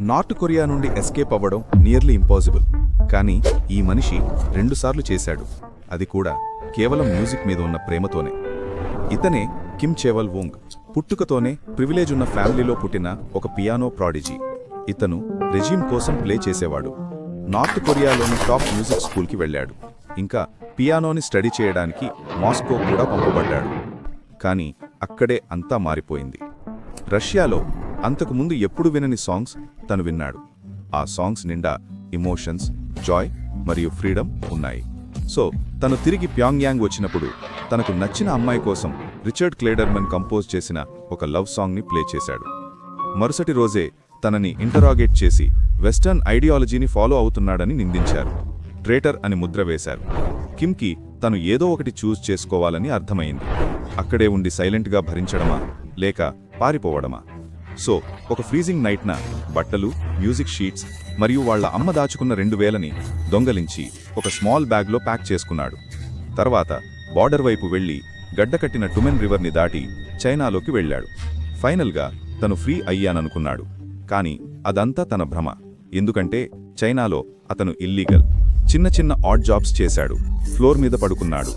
North Korea నుండి escape అవ్వడం nearly impossible కానీ ఈ మనిషి రెండుసార్లు చేశాడు. అది కూడా కేవలం మ్యూజిక్ మీద ఉన్న ప్రేమతోనే. ఇతనే కిమ్ చేవల్ వోంగ్. పుట్టుకతోనే ప్రివిలేజ్ ఉన్న ఫ్యామిలీలో పుట్టిన ఒక పియానో ప్రాడిజీ ఇతను రెజీమ్ కోసం ప్లే చేసేవాడు. నార్త్ కొరియాలోని టాప్ మ్యూజిక్ స్కూల్కి వెళ్ళాడు. ఇంకా పియానోని స్టడీ చేయడానికి మాస్కో కూడా పంపబడ్డాడు. కానీ అక్కడే అంతా మారిపోయింది. రష్యాలో అంతకుముందు ఎప్పుడు వినని సాంగ్స్ తను విన్నాడు. ఆ సాంగ్స్ నిండా ఇమోషన్స్ జాయ్ మరియు ఫ్రీడమ్ ఉన్నాయి. సో తను తిరిగి ప్యాంగ్యాంగ్ వచ్చినప్పుడు తనకు నచ్చిన అమ్మాయి కోసం రిచర్డ్ క్లేడర్మన్ కంపోజ్ చేసిన ఒక లవ్ సాంగ్ని ప్లే చేశాడు. మరుసటి రోజే తనని ఇంటరాగేట్ చేసి వెస్టర్న్ ఐడియాలజీని ఫాలో అవుతున్నాడని నిందించారు. ట్రేటర్ అని ముద్ర వేశారు. కిమ్కి తను ఏదో ఒకటి చూస్ చేసుకోవాలని అర్థమైంది. అక్కడే ఉండి సైలెంట్గా భరించడమా లేక పారిపోవడమా? సో ఒక ఫ్రీజింగ్ నైట్న బట్టలు మ్యూజిక్ షీట్స్ మరియు వాళ్ళ అమ్మ దాచుకున్న రెండు వేలని దొంగలించి ఒక స్మాల్ బ్యాగ్లో ప్యాక్ చేసుకున్నాడు. తర్వాత బార్డర్ వైపు వెళ్ళి గడ్డకట్టిన టుమెన్ రివర్ని దాటి చైనాలోకి వెళ్ళాడు. ఫైనల్గా తను ఫ్రీ అయ్యాననుకున్నాడు. కానీ అదంతా తన భ్రమ. ఎందుకంటే చైనాలో అతను ఇల్లీగల్. చిన్న చిన్న ఆడ్ జాబ్స్ చేశాడు. ఫ్లోర్ మీద పడుకున్నాడు.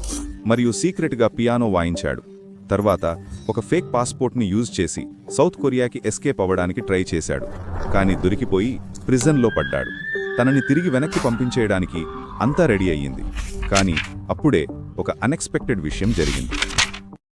మరియు సీక్రెట్గా పియానో వాయించాడు. తర్వాత ఒక ఫేక్ పాస్పోర్ట్ని యూజ్ చేసి సౌత్ కొరియాకి ఎస్కేప్ అవ్వడానికి ట్రై చేశాడు. కానీ దొరికిపోయి ప్రిజన్లో పడ్డాడు. తనని తిరిగి వెనక్కి పంపించేయడానికి అంతా రెడీ అయ్యింది. కానీ అప్పుడే ఒక అన్ఎక్స్పెక్టెడ్ విషయం జరిగింది.